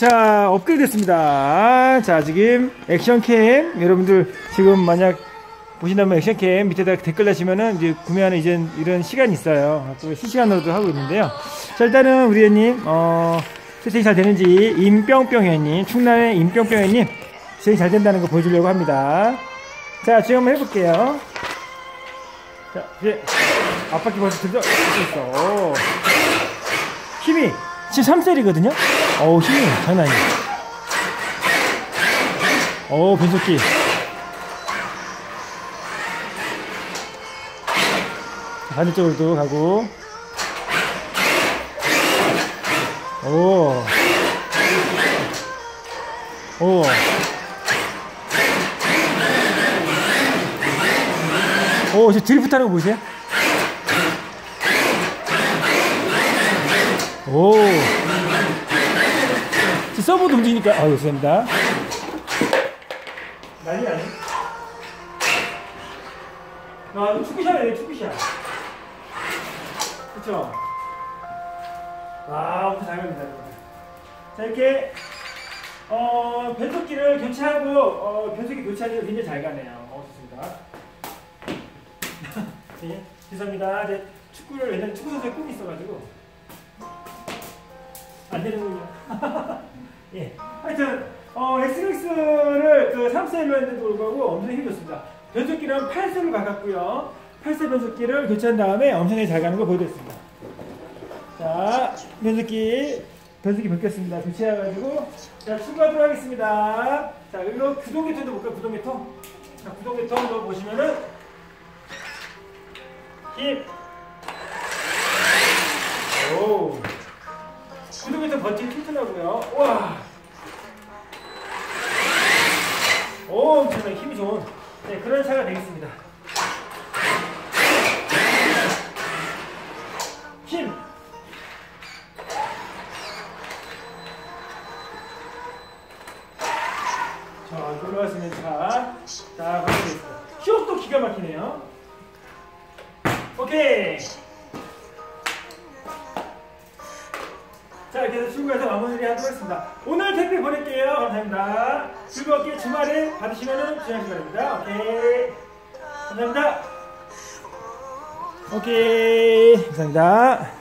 자, 업그레이드 됐습니다. 자, 지금 액션캠, 여러분들 지금 만약 보신다면 액션캠 밑에다 댓글 다시면은 이제 구매하는 이제 이런 시간이 있어요. 또 실시간으로도 하고 있는데요. 자, 일단은 우리 회원님, 어, 세팅이 잘 되는지 임뿅뿅 회원님, 충남의 임뿅뿅 회원님, 세팅이 잘 된다는 거 보여주려고 합니다. 자, 지금 한번 해볼게요. 자, 이제 앞바퀴 벌써 들어 있어. 힘이 지금 3셀이거든요? 어우, 힘이 장난 아니야. 어우, 변속기. 반대쪽으로도 가고. 오. 오. 오, 저 드리프트 하는 거 보이세요? 오. 저 서버도 움직이니까, 아, 죄송합니다. 난리 나네. 아, 이거 축구샷이네, 축구샷. 그쵸? 아, 엄청 잘 갑니다. 자, 이렇게, 어, 변속기를 교체하고, 어, 변속기 교체하기가 굉장히 잘 가네요. 어, 좋습니다. 네, 죄송합니다. 이제 축구를 옛날에 축구 선수의 꿈이 있어가지고. 안 되는군요. 예. 하여튼, 어, SX를 그 3세로 했는데도 불구하고 엄청 힘이 좋습니다. 변속기는 8세로 바꿨고요. 8세 변속기를 교체한 다음에 엄청나게 잘 가는 거 보여드렸습니다. 자, 변속기, 변속기 바뀌었습니다. 교체해가지고. 자, 출발하도록 하겠습니다. 자, 그리고 구동계통도 볼까요? 구동계통? 자, 구동계통 보시면은, 힘. 구동계통 버튼 튼튼하고요. 와. 오, 엄청나게 힘이 좋은 네, 그런 차가 되겠습니다. 힘. 자, 있는 차. 자, 가보겠습니다. 시옷도 기가 막히네요. 오케이. 자, 이렇게 해서 출구에서 마무리 하도록 하겠습니다. 오늘 택배 보낼게요. 감사합니다. 즐겁게 주말에 받으시면 주행하시기 바랍니다. 오케이. 감사합니다. 오케이. 감사합니다.